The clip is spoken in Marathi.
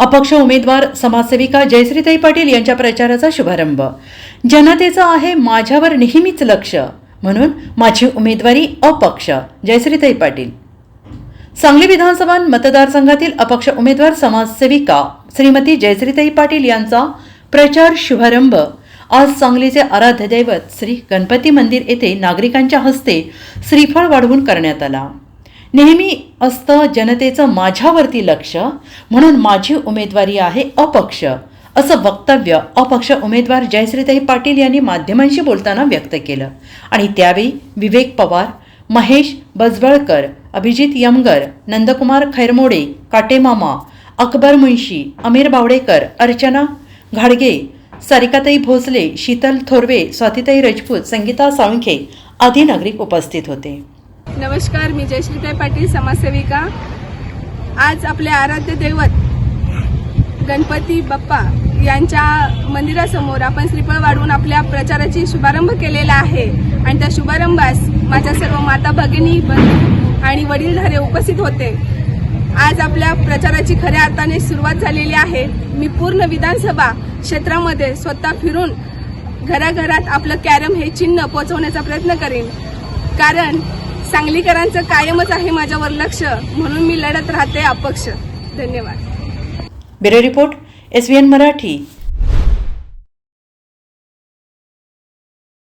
अपक्ष उमेदवार समाजसेविका जयश्रीताई पाटील यांच्या प्रचाराचा शुभारंभ. जनतेचं आहे माझ्यावर नेहमीच लक्ष. म्हणून माझी उमेदवारी अपक्ष. जयश्रीताई पाटील. सांगली विधानसभा मतदारसंघातील अपक्ष उमेदवार समाजसेविका श्रीमती जयश्रीताई पाटील यांचा प्रचार शुभारंभ. आज सांगलीचे आराध्य दैवत श्री गणपती मंदिर येथे नागरिकांच्या हस्ते श्रीफळ वाढवून करण्यात आला. नेहमी असतं जनतेचं माझ्यावरती लक्ष म्हणून माझी उमेदवारी आहे अपक्ष. असं वक्तव्य अपक्ष उमेदवार जयश्रीताई पाटील यांनी माध्यमांशी बोलताना व्यक्त केलं. आणि त्यावेळी विवेक पवार महेश बजबळकर अभिजित यमगर नंदकुमार खैरमोडे काटेमामा अकबर मुंशी अमीर बावडेकर अर्चना घाडगे सारिकाताई भोसले शीतल थोरवे स्वातिताई राजपूत संगीता साळुंखे आदी नागरिक उपस्थित होते. नमस्कार मी जयश्रीताई पाटील समाजसेविका. आज आपले आराध्य दैवत गणपती बाप्पा यांच्या मंदिरासमोर आपण श्रीफळ वाढवून आपल्या प्रचाराची शुभारंभ केलेला आहे. आणि त्या शुभारंभास माझ्या सर्व माता भगिनी आणि वडीलधारे उपस्थित होते. आज आपल्या प्रचाराची खऱ्या अर्थाने सुरुवात झालेली आहे. मी पूर्ण विधानसभा क्षेत्रामध्ये स्वतः फिरून घराघरात आपलं कॅरम हे चिन्ह पोहोचवण्याचा प्रयत्न करेन. कारण सांगलीकरांचं कायमच आहे माझ्यावर लक्ष. म्हणून मी लढत राहते अपक्ष. धन्यवाद. Bureau report S N Marathi.